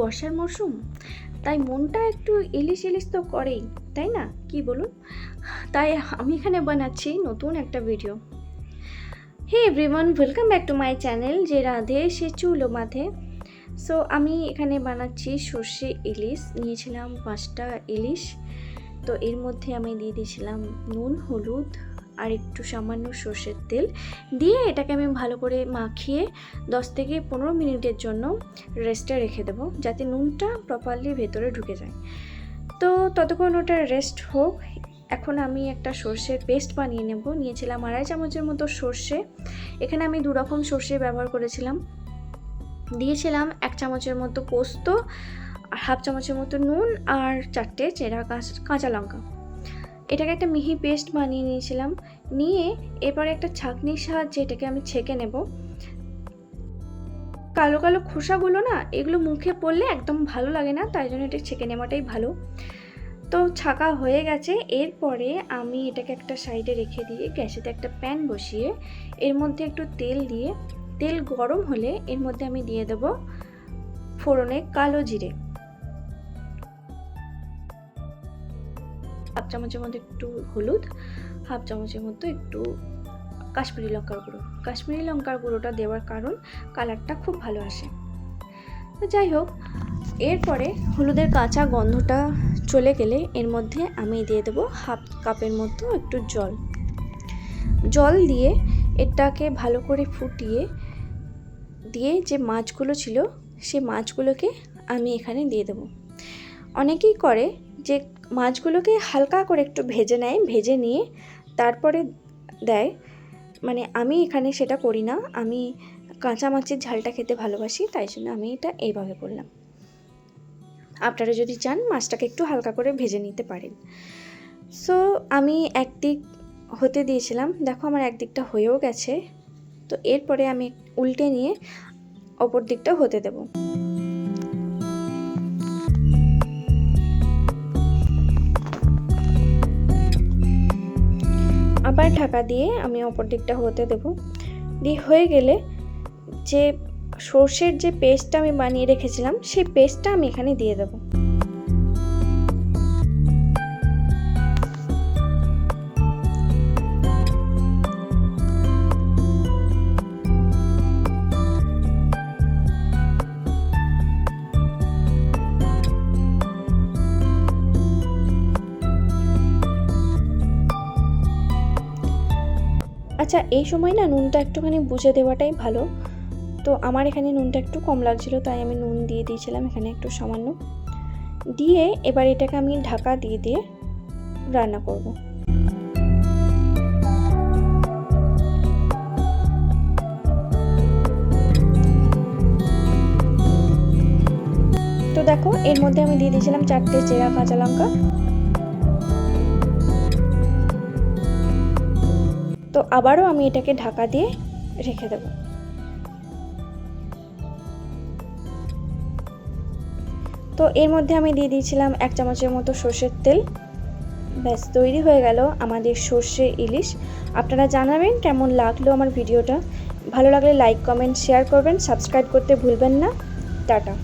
বর্ষার মরশুম? তাই মনটা একটু ইলিশ ইলিশ তো করেই, তাই না? কি বলুন? তাই আমি এখানে বানাচ্ছি নতুন একটা video hey everyone welcome back to my channel যে রাধে, সে চুলো মাথে সো আমি এখানে বানাচ্ছি সর্ষে ইলিশ, নিয়েছিলাম পাঁচটা ইলিশ। তো এর মধ্যে আমি দিয়ে দিয়েছিলাম নুন, হলুদ আর একটু সামান্য সর্ষের তেল দিয়ে এটাকে আমি ভালো করে মাখিয়ে দশ থেকে পনেরো মিনিটের জন্য রেস্টে রেখে দেবো, যাতে নুনটা প্রপারলি ভেতরে ঢুকে যায়। তো ততক্ষণ ওটা রেস্ট হোক, এখন আমি একটা সর্ষের পেস্ট বানিয়ে নেব। নিয়েছিলাম আড়াই চামচের মতো সর্ষে, এখানে আমি দু রকম সর্ষে ব্যবহার করেছিলাম। দিয়েছিলাম এক চামচের মতো পোস্ত, আর হাফ চামচের মতো নুন, আর চারটে চেরা কাঁচা লঙ্কা। এটাকে একটা মিহি পেস্ট বানিয়ে নিয়েছিলাম। নিয়ে এরপরে একটা ছাঁকনির সাহায্যে এটাকে আমি ছেঁকে নেব। কালো কালো খোসাগুলো না, এগুলো মুখে পড়লে একদম ভালো লাগে না, তাই জন্য এটা ছেঁকে নেওয়াটাই ভালো। তো ছাকা হয়ে গেছে, এরপরে আমি এটাকে একটা সাইডে রেখে দিয়ে গ্যাসেতে একটা প্যান বসিয়ে এর মধ্যে একটু তেল দিয়ে, তেল গরম হলে এর মধ্যে আমি দিয়ে দেব ফোড়নে কালো জিরে। হাফ চামচের মধ্যে একটু হলুদ হাফ চামচের মতো একটু কাশ্মীরি লঙ্কার গুঁড়ো। কাশ্মীরি লঙ্কার গুঁড়োটা দেওয়ার কারণ কালারটা খুব ভালো আসে। তো যাই হোক, এরপরে হলুদের কাঁচা গন্ধটা চলে গেলে এর মধ্যে আমি দিয়ে দেবো হাফ কাপের মতো একটু জল। জল দিয়ে এটাকে ভালো করে ফুটিয়ে দিয়ে যে মাছগুলো ছিল, সে মাছগুলোকে আমি এখানে দিয়ে দেবো। অনেকেই করে যে মাছগুলোকে হালকা করে একটু ভেজে নেয়, ভেজে নিয়ে তারপরে দেয়। মানে আমি এখানে সেটা করি না, আমি কাঁচা মাছের ঝালটা খেতে ভালোবাসি, তাই জন্য আমি এটা এইভাবে করলাম। আপনারা যদি চান, মাছটাকে একটু হালকা করে ভেজে নিতে পারেন। সো আমি একদিক হতে দিয়েছিলাম, দেখো আমার একদিকটা হয়েও গেছে। তো এরপরে আমি উল্টে নিয়ে অপর দিকটা হতে দেবো। আবার ঢাকা দিয়ে আমি অপর দিকটা হতে দেব। দিয়ে হয়ে গেলে যে সর্ষের যে পেস্টটা আমি বানিয়ে রেখেছিলাম, সেই পেস্টটা আমি এখানে দিয়ে দেবো। আচ্ছা এই সময় না নুনটা একটুখানি বুঝে দেওয়াটাই ভালো। তো আমার এখানে নুনটা একটু কম লাগছিল, তাই আমি নুন দিয়ে দিয়েছিলাম এখানে একটু সামান্য। দিয়ে এবার এটাকে আমি ঢাকা দিয়ে দিয়ে রান্না করব। তো দেখো, এর মধ্যে আমি দিয়ে দিয়েছিলাম চারটে চেরা কাঁচা লঙ্কা। তো আবারও আমি এটাকে ঢাকা দিয়ে রেখে দেব। তো এর মধ্যে আমি দিয়ে দিয়েছিলাম এক চামচের মতো সর্ষের তেল। ব্যাস, তৈরি হয়ে গেল আমাদের সর্ষে ইলিশ। আপনারা জানাবেন কেমন লাগল আমার ভিডিওটা। ভালো লাগলে লাইক কমেন্ট শেয়ার করবেন। সাবস্ক্রাইব করতে ভুলবেন না। টাটা।